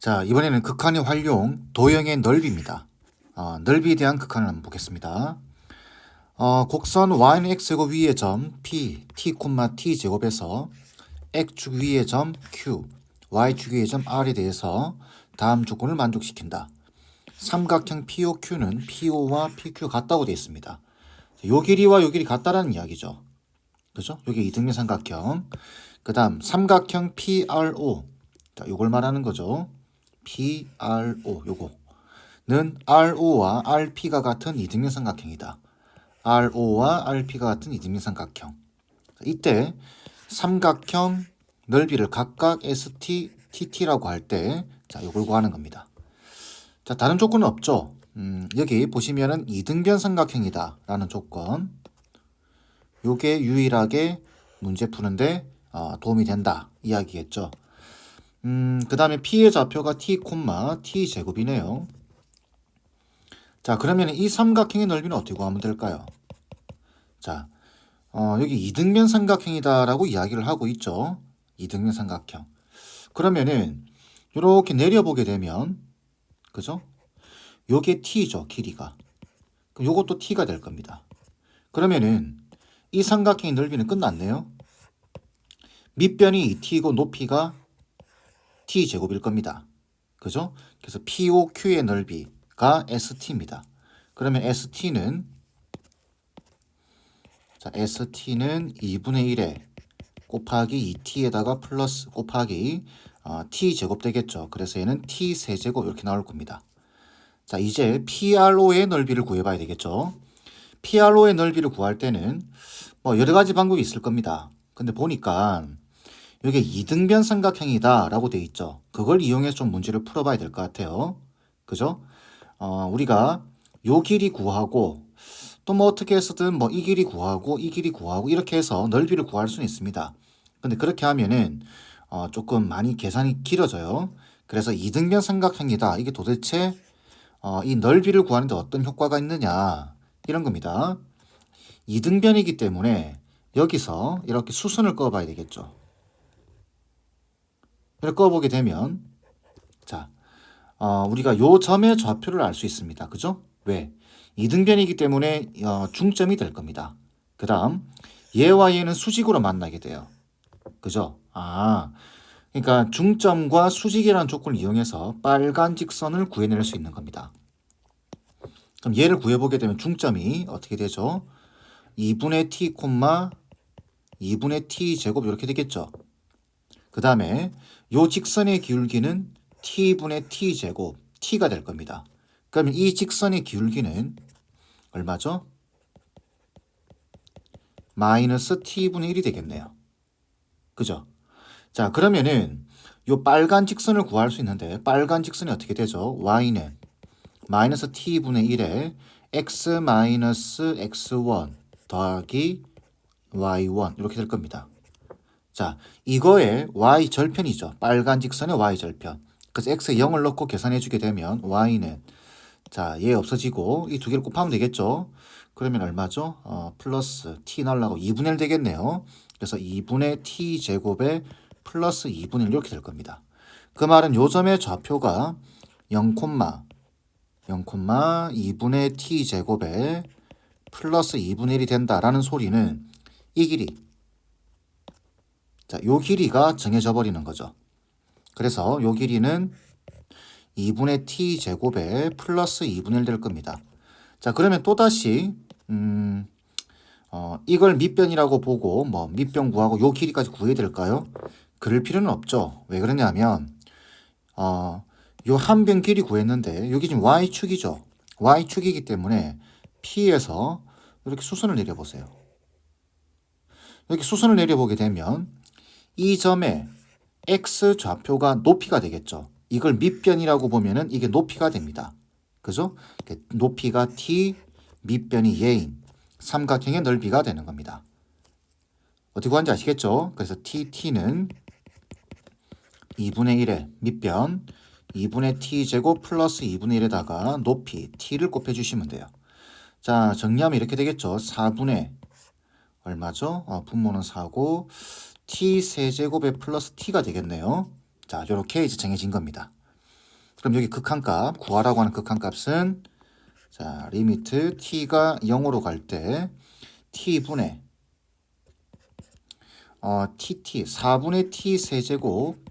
자, 이번에는 극한의 활용, 도형의 넓이입니다. 어, 넓이에 대한 극한을 한번 보겠습니다. 어, 곡선 y는 x제곱 위의 점 p, t, t 제곱에서 x축 위의 점 q, y축 위의 점 r에 대해서 다음 조건을 만족시킨다. 삼각형 POQ는 PO와 PQ 같다고 되어 있습니다. 요 길이와 요 길이 같다라는 이야기죠. 그죠? 요게 이등변 삼각형. 그 다음 삼각형 PRO. 자, 요걸 말하는 거죠. PRO 요거는 RO와 RP가 같은 이등변 삼각형이다. RO와 RP가 같은 이등변 삼각형. 이때 삼각형 넓이를 각각 ST, TT라고 할 때 자, 요걸 구하는 겁니다. 자, 다른 조건은 없죠. 음, 여기 보시면은 이등변 삼각형이다 라는 조건. 요게 유일하게 문제 푸는데 어, 도움이 된다 이야기겠죠. 음, 그 다음에 P의 좌표가 T, T 제곱이네요. 자, 그러면 이 삼각형의 넓이는 어떻게 구하면 될까요? 자, 어, 여기 이등변 삼각형이다라고 이야기를 하고 있죠. 이등변 삼각형. 그러면은 이렇게 내려보게 되면 그죠? 요게 t죠, 길이가. 그럼 요것도 t가 될 겁니다. 그러면은 이 삼각형의 넓이는 끝났네요. 밑변이 2t이고 높이가 t제곱일 겁니다. 그죠? 그래서 POQ의 넓이가 ST입니다. 그러면 ST는 자, ST는 2분의 1에 곱하기 2t에다가 플러스 곱하기 어, t 제곱 되겠죠. 그래서 얘는 t 세제곱 이렇게 나올 겁니다. 자, 이제 PRO의 넓이를 구해봐야 되겠죠. PRO의 넓이를 구할 때는 뭐 여러 가지 방법이 있을 겁니다. 근데 보니까 이게 이등변 삼각형이다 라고 돼 있죠. 그걸 이용해서 좀 문제를 풀어봐야 될 것 같아요. 그죠? 어, 우리가 요 길이 구하고 또 뭐 어떻게 해서든 뭐 이 길이 구하고 이 길이 구하고 이렇게 해서 넓이를 구할 수는 있습니다. 근데 그렇게 하면은 어, 조금 많이 계산이 길어져요. 그래서 이등변 삼각형이다. 이게 도대체 어, 이 넓이를 구하는데 어떤 효과가 있느냐 이런 겁니다. 이등변이기 때문에 여기서 이렇게 수선을 꺼봐야 되겠죠. 꺼보게 되면 자 어, 우리가 요 점의 좌표를 알 수 있습니다. 그죠? 왜? 이등변이기 때문에 어, 중점이 될 겁니다. 그 다음 얘와 얘는 수직으로 만나게 돼요. 그죠? 아, 그러니까 중점과 수직이라는 조건을 이용해서 빨간 직선을 구해낼 수 있는 겁니다. 그럼 얘를 구해보게 되면 중점이 어떻게 되죠? 2분의 t, 2분의 t 제곱 이렇게 되겠죠. 그 다음에 요 직선의 기울기는 t분의 t 제곱 t가 될 겁니다. 그러면 이 직선의 기울기는 얼마죠? 마이너스 t분의 1이 되겠네요. 그죠? 자, 그러면은 요 빨간 직선을 구할 수 있는데 빨간 직선이 어떻게 되죠? y는 마이너스 t분의 1에 x 마이너스 x1 더하기 y1 이렇게 될 겁니다. 자, 이거의 y 절편이죠. 빨간 직선의 y 절편. 그래서 x에 0을 넣고 계산해 주게 되면 y는 자, 얘 없어지고 이 두 개를 곱하면 되겠죠. 그러면 얼마죠? 어, 플러스 t 날라고 2분의 1 되겠네요. 그래서 2분의 t 제곱에 플러스 2분의 1 이렇게 될 겁니다. 그 말은 요 점의 좌표가 0, 0,2분의 t 제곱에 플러스 2분의 1이 된다라는 소리는 이 길이 자, 요 길이가 정해져 버리는 거죠. 그래서 요 길이는 2분의 t 제곱에 플러스 2분의 1 될 겁니다. 자, 그러면 또다시 음, 어, 이걸 밑변이라고 보고 뭐 밑변 구하고 요 길이까지 구해야 될까요? 그럴 필요는 없죠. 왜 그러냐면 어, 요 한 변 길이 구했는데 여기 지금 y축이죠. y축이기 때문에 p에서 이렇게 수선을 내려보세요. 이렇게 수선을 내려보게 되면 이 점의 x 좌표가 높이가 되겠죠. 이걸 밑변이라고 보면은 이게 높이가 됩니다. 그죠? 높이가 t, 밑변이 예인 삼각형의 넓이가 되는 겁니다. 어떻게 구하는지 아시겠죠? 그래서 t, t는 2분의 1의 밑변 2분의 t 제곱 플러스 2분의 1에다가 높이 t를 곱해주시면 돼요. 자 정리하면 이렇게 되겠죠. 4분의 얼마죠? 어, 분모는 4고 t 세제곱에 플러스 t가 되겠네요. 자 이렇게 이제 정해진 겁니다. 그럼 여기 극한값 구하라고 하는 극한값은 자 리미트 t가 0으로 갈 때 t분의 어, tt 4분의 t 세제곱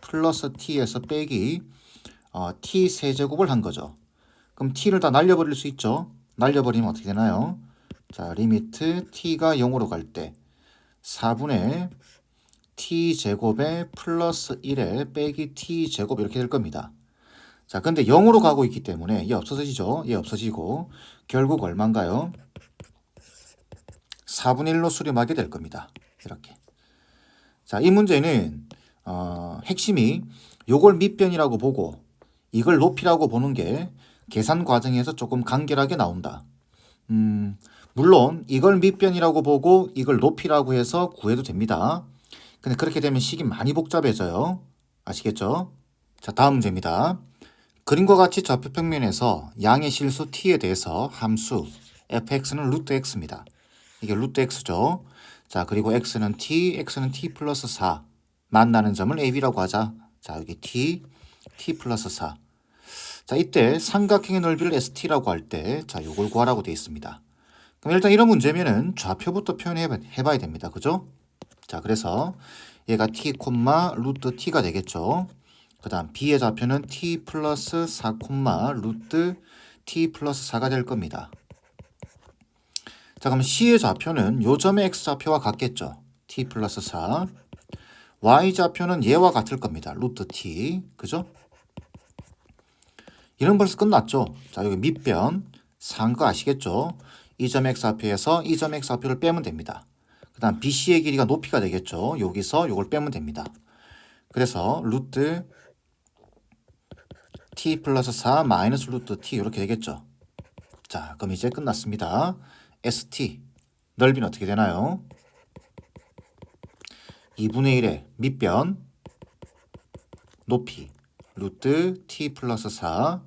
플러스 t에서 빼기 어, t 세제곱을 한 거죠. 그럼 t를 다 날려버릴 수 있죠. 날려버리면 어떻게 되나요? 자 리미트 t가 0으로 갈 때 4분의 t 제곱에 플러스 1에 빼기 t 제곱 이렇게 될 겁니다. 자, 근데 0으로 가고 있기 때문에 얘 없어지죠. 얘 없어지고 결국 얼마인가요? 4분의 1로 수렴하게 될 겁니다. 이렇게. 자, 이 문제는 어, 핵심이 요걸 밑변이라고 보고 이걸 높이라고 보는 게 계산 과정에서 조금 간결하게 나온다. 음, 물론 이걸 밑변이라고 보고 이걸 높이라고 해서 구해도 됩니다. 근데 그렇게 되면 식이 많이 복잡해져요. 아시겠죠? 자, 다음 문제입니다. 그림과 같이 좌표 평면에서 양의 실수 t에 대해서 함수 fx는 루트 x입니다. 이게 루트 x죠. 자, 그리고 x는 t, x는 t 플러스 4. 만나는 점을 ab라고 하자. 자, 여기 t, t 플러스 4. 자, 이때 삼각형의 넓이를 st라고 할 때, 자, 요걸 구하라고 되어 있습니다. 그럼 일단 이런 문제면은 좌표부터 표현해 봐야 됩니다. 그죠? 자, 그래서 얘가 t, 루트 t가 되겠죠. 그 다음 b의 좌표는 t 플러스 4, 루트 t 플러스 4가 될 겁니다. 자, 그럼 c의 좌표는 요 점의 x좌표와 같겠죠. t 플러스 4. y좌표는 얘와 같을 겁니다. 루트 t. 그죠? 이런 벌써 끝났죠. 자, 여기 밑변 산 거 아시겠죠? 이점 x좌표에서 이점 x좌표를 빼면 됩니다. 그 다음 BC의 길이가 높이가 되겠죠. 여기서 이걸 빼면 됩니다. 그래서 루트 t 플러스 4 마이너스 루트 t 이렇게 되겠죠. 자, 그럼 이제 끝났습니다. st 넓이는 어떻게 되나요? 2분의 1의 밑변 높이 루트 t 플러스 4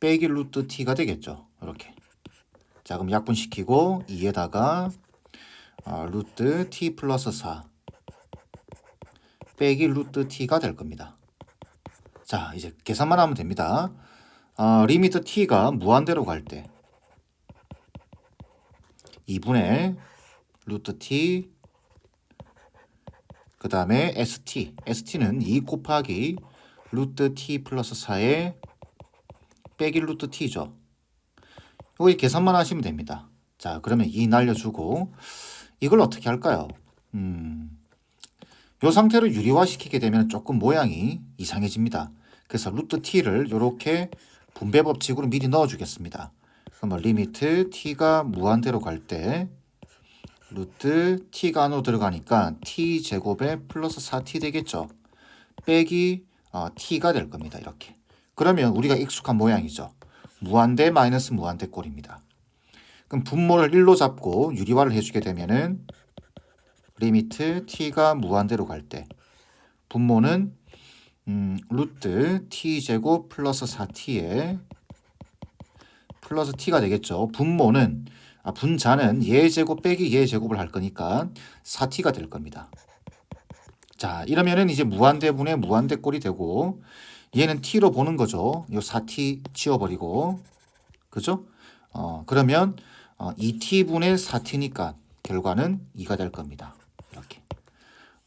빼기 루트 t가 되겠죠. 이렇게. 자, 그럼 약분시키고 2에다가 어, 루트 t 플러스 4 빼기 루트 t가 될 겁니다. 자, 이제 계산만 하면 됩니다. 어, 리미트 t가 무한대로 갈 때 2분의 루트 t 그 다음에 st st는 2 곱하기 루트 t 플러스 4에 빼기 루트 t죠. 이거 계산만 하시면 됩니다. 자, 그러면 2 날려주고 이걸 어떻게 할까요? 음, 이 상태로 유리화 시키게 되면 조금 모양이 이상해집니다. 그래서 루트 t를 이렇게 분배 법칙으로 미리 넣어주겠습니다. 그러면 리미트 t가 무한대로 갈 때 루트 t가 안으로 들어가니까 t 제곱에 플러스 4t 되겠죠. 빼기 어, t가 될 겁니다. 이렇게. 그러면 우리가 익숙한 모양이죠. 무한대 마이너스 무한대 꼴입니다. 그럼 분모를 1로 잡고 유리화를 해주게 되면은 리미트 t가 무한대로 갈 때 분모는 음, 루트 t 제곱 플러스 4t에 플러스 t가 되겠죠. 분모는 아, 분자는 예 제곱 빼기 예 제곱을 할 거니까 4t가 될 겁니다. 자, 이러면은 이제 무한대분의 무한대꼴이 되고 얘는 t로 보는 거죠. 요 4t 지워버리고 그죠? 어, 그러면 어, 2t분의 4t니까 결과는 2가 될 겁니다. 이렇게.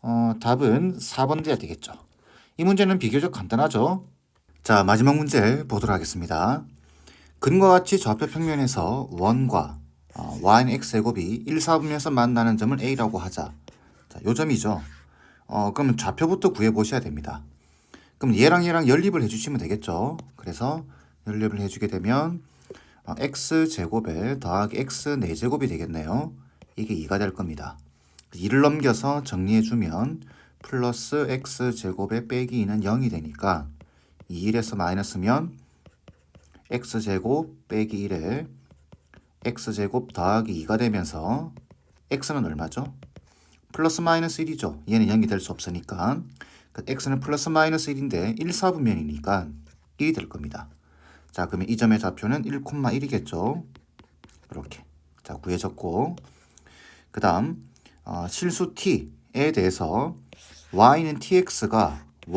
어, 답은 4번 돼야 되겠죠. 이 문제는 비교적 간단하죠. 자, 마지막 문제 보도록 하겠습니다. 근과 같이 좌표 평면에서 원과 어, y는 x제곱이 1, 4분면에서 만나는 점을 a라고 하자. 자, 요 점이죠. 어, 그러면 좌표부터 구해 보셔야 됩니다. 그럼 얘랑 얘랑 연립을 해주시면 되겠죠. 그래서 연립을 해주게 되면 어, x제곱에 더하기 x 4제곱이 되겠네요. 이게 2가 될 겁니다. 2를 넘겨서 정리해주면 플러스 x제곱에 빼기 2는 0이 되니까 2일에서 마이너스면 x제곱 빼기 1에 x제곱 더하기 2가 되면서 x는 얼마죠? 플러스 마이너스 1이죠. 얘는 0이 될 수 없으니까 그 x는 플러스 마이너스 1인데 1, 4분면이니까 1이 될 겁니다. 자, 그러면 이 점의 좌표는 1,1이겠죠. 이렇게. 자, 구해졌고. 그 다음, 어, 실수 t에 대해서 y는 tx가 1,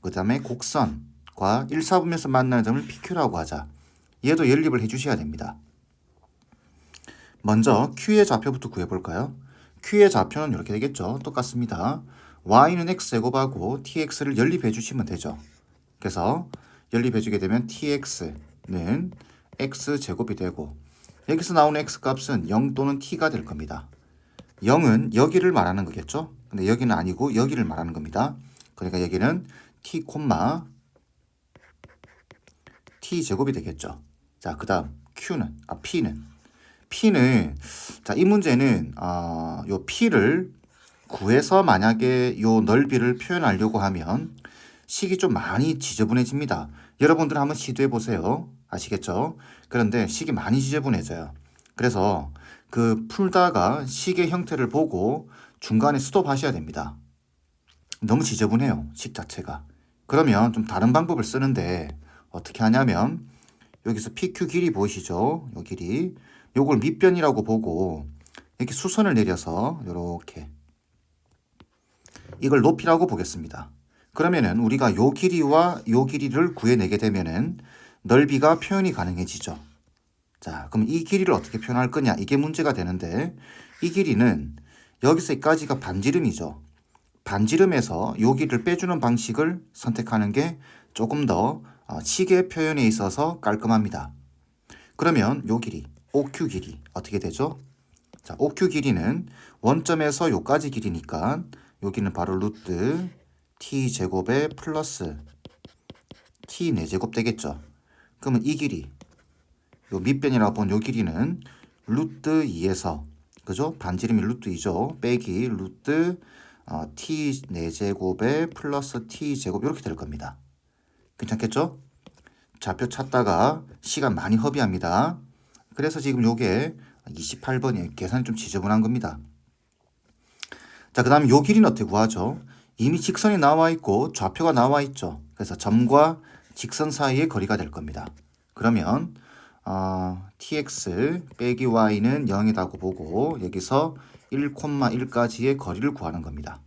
그 다음에 곡선과 1, 4분면에서 만나는 점을 PQ라고 하자. 얘도 연립을 해주셔야 됩니다. 먼저 Q의 좌표부터 구해볼까요? Q의 좌표는 이렇게 되겠죠. 똑같습니다. Y는 X제곱하고 TX를 연립해 주시면 되죠. 그래서 연립해 주게 되면 TX는 X제곱이 되고 여기서 나오는 X값은 0 또는 T가 될 겁니다. 0은 여기를 말하는 거겠죠. 근데 여기는 아니고 여기를 말하는 겁니다. 그러니까 여기는 T, T 제곱이 되겠죠. 자, 그 다음 Q는, 아, P는. P는, 자, 이 문제는, 어, 요 P를 구해서 만약에 요 넓이를 표현하려고 하면 식이 좀 많이 지저분해집니다. 여러분들 한번 시도해 보세요. 아시겠죠? 그런데 식이 많이 지저분해져요. 그래서 그 풀다가 식의 형태를 보고 중간에 스톱하셔야 됩니다. 너무 지저분해요. 식 자체가. 그러면 좀 다른 방법을 쓰는데 어떻게 하냐면 여기서 PQ 길이 보이시죠? 요 길이. 요걸 밑변이라고 보고 이렇게 수선을 내려서 이렇게 이걸 높이라고 보겠습니다. 그러면은 우리가 요 길이와 요 길이를 구해내게 되면은 넓이가 표현이 가능해지죠. 자, 그럼 이 길이를 어떻게 표현할 거냐? 이게 문제가 되는데 이 길이는 여기서 여기까지가 반지름이죠. 반지름에서 요 길이를 빼주는 방식을 선택하는 게 조금 더 어, 시계 표현에 있어서 깔끔합니다. 그러면 요 길이, OQ 길이 어떻게 되죠? 자, OQ 길이는 원점에서 요까지 길이니까 여기는 바로 루트 t 제곱에 플러스 t 4제곱 되겠죠. 그러면 이 길이 요 밑변이라고 본 요 길이는 루트 2에서 그죠? 반지름이 루트 2죠. 빼기 루트 어, t 4제곱에 플러스 t 제곱 이렇게 될 겁니다. 괜찮겠죠? 좌표 찾다가 시간 많이 허비합니다. 그래서 지금 요게 28번이 계산이 좀 지저분한 겁니다. 자, 그 다음에 요 길이는 어떻게 구하죠? 이미 직선이 나와 있고 좌표가 나와 있죠. 그래서 점과 직선 사이의 거리가 될 겁니다. 그러면 어, tx 빼기 y는 0이라고 보고 여기서 1,1까지의 거리를 구하는 겁니다.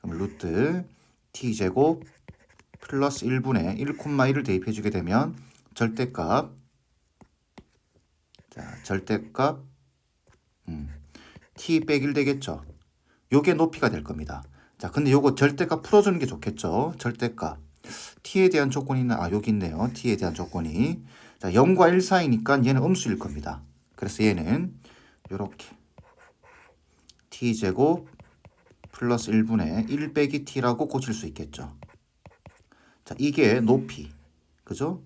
그럼 루트 t제곱 플러스 1분의 1,1을 대입해 주게 되면 절대값 자, 절대값 음, t 빼기 1 되겠죠. 요게 높이가 될 겁니다. 자, 근데 요거 절대값 풀어주는 게 좋겠죠. 절대값. t에 대한 조건이 있나? 아, 여기 있네요. t에 대한 조건이. 자, 0과 1 사이니까 얘는 음수일 겁니다. 그래서 얘는 요렇게 t제곱 플러스 1분의 1 빼기 t라고 고칠 수 있겠죠. 자, 이게 높이. 그죠?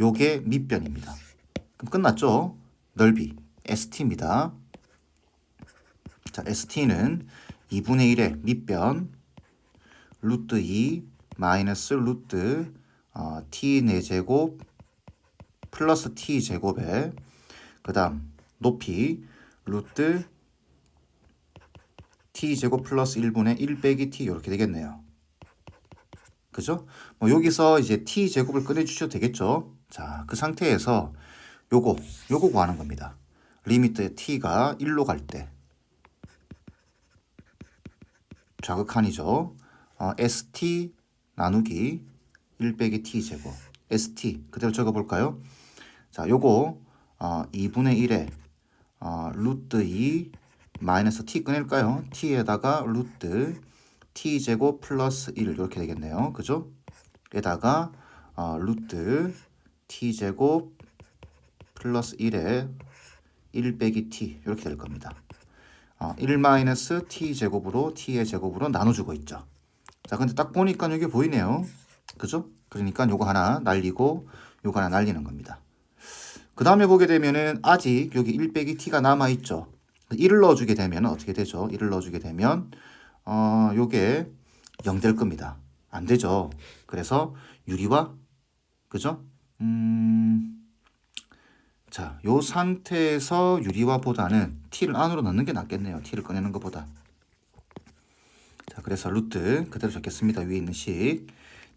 요게 밑변입니다. 그럼 끝났죠? 넓이. st입니다. 자, st는 2분의 1의 밑변 루트 2 마이너스 루트 어, t 4제곱 플러스 t 제곱에 그 다음 높이 루트 t 제곱 플러스 1분의 1 빼기 t 이렇게 되겠네요. 그죠? 뭐 여기서 이제 t 제곱을 꺼내 주셔도 되겠죠? 자, 그 상태에서 요거 요거 구하는 겁니다. 리미트 t가 1로 갈 때 좌극한이죠. 어, st 나누기 1 빼기 t 제곱 st 그대로 적어볼까요? 자, 요거 어, 2분의 1에 어, 루트 2 마이너스 t 꺼낼까요? t에다가 루트 t 제곱 플러스 1 이렇게 되겠네요. 그죠? 에다가 어, 루트 t 제곱 플러스 1에 1 빼기 t 이렇게 될 겁니다. 어, 1 마이너스 t 제곱으로 t의 제곱으로 나눠주고 있죠. 자, 근데 딱 보니까 이게 보이네요. 그죠? 그러니까 요거 하나 날리고 요거 하나 날리는 겁니다. 그 다음에 보게 되면은 아직 여기 1 빼기 t가 남아있죠. 1을 넣어주게 되면 어떻게 되죠? 1을 넣어주게 되면 어, 요게 0 될 겁니다. 안 되죠. 그래서 유리와 그죠? 음... 자, 요 상태에서 유리화보다는 t를 안으로 넣는 게 낫겠네요. t를 꺼내는 것보다. 자, 그래서 루트 그대로 적겠습니다. 위에 있는 식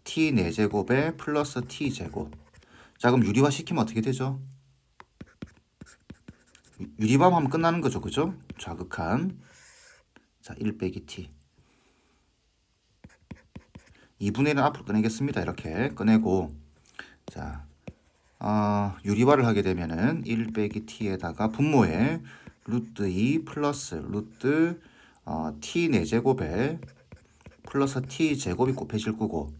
t 4제곱에 플러스 t 제곱. 자, 그럼 유리화 시키면 어떻게 되죠? 유리화 하면 끝나는 거죠. 그죠? 좌극한 자, 1 빼기 t. 2분의 1은 앞으로 꺼내겠습니다. 이렇게 꺼내고 자 어, 유리화를 하게 되면은 1 빼기 t에다가 분모에 루트 2 플러스 루트 어, t 4제곱에 플러스 t 제곱이 곱해질 거고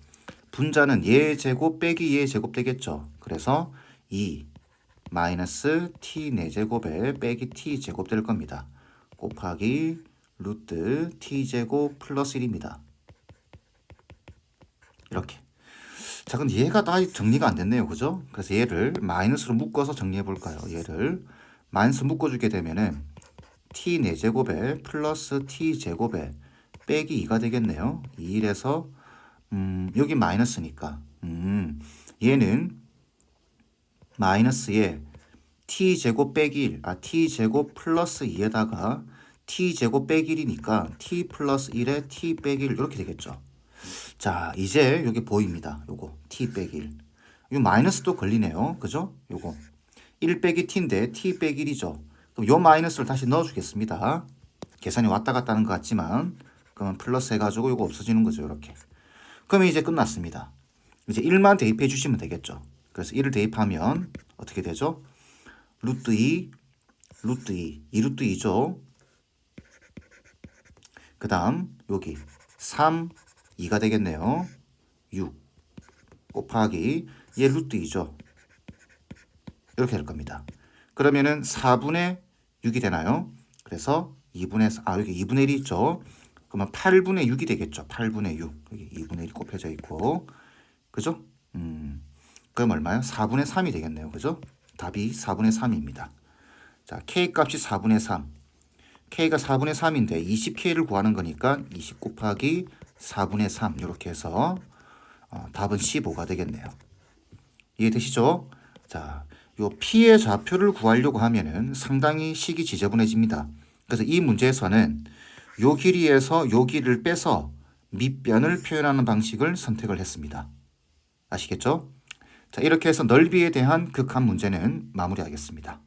분자는 예 제곱 빼기 예 제곱 되겠죠. 그래서 2 마이너스 t 4제곱에 빼기 t 제곱 될 겁니다. 곱하기 루트 t 제곱 플러스 1입니다. 이렇게. 자, 근데 얘가 다 정리가 안 됐네요. 그죠? 그래서 얘를 마이너스로 묶어서 정리해 볼까요? 얘를 마이너스 묶어주게 되면은 t 4제곱에 플러스 t 제곱에 빼기 2가 되겠네요. 2에서 음, 여기 마이너스니까 음, 얘는 마이너스에 t 제곱 빼기 1, 아 t 제곱 플러스 2에다가 t 제곱 빼기 1이니까 t 플러스 1에 t 빼기 1 이렇게 되겠죠. 자, 이제 여기 보입니다. 요거 t 빼기 1. 요 마이너스도 걸리네요. 그죠? 요거 1 빼기 t인데 t 빼기 1이죠. 그럼 요 마이너스를 다시 넣어 주겠습니다. 계산이 왔다 갔다 하는 것 같지만 그러면 플러스 해 가지고 요거 없어지는 거죠, 이렇게. 그러면 이제 끝났습니다. 이제 1만 대입해 주시면 되겠죠. 그래서 1을 대입하면 어떻게 되죠? 루트 2, 루트 2, 2 루트 2죠. 그 다음 여기 3, 2가 되겠네요. 6 곱하기 얘 루트 2죠. 이렇게 될 겁니다. 그러면은 4분의 6이 되나요? 그래서 2분의 4, 아 여기 2분의 1이 있죠. 그러면 8분의 6이 되겠죠. 8분의 6 여기 2분의 1 곱해져 있고 그죠? 음 그럼 얼마요? 4분의 3이 되겠네요. 그죠? 답이 4분의 3입니다. 자 k 값이 4분의 3 k가 4분의 3인데 20k를 구하는 거니까 20 곱하기 4분의 3 이렇게 해서 어, 답은 15가 되겠네요. 이해되시죠? 자, 요 p의 좌표를 구하려고 하면은 상당히 식이 지저분해집니다. 그래서 이 문제에서는 요 길이에서 요 길이를 빼서 밑변을 표현하는 방식을 선택을 했습니다. 아시겠죠? 자, 이렇게 해서 넓이에 대한 극한 문제는 마무리하겠습니다.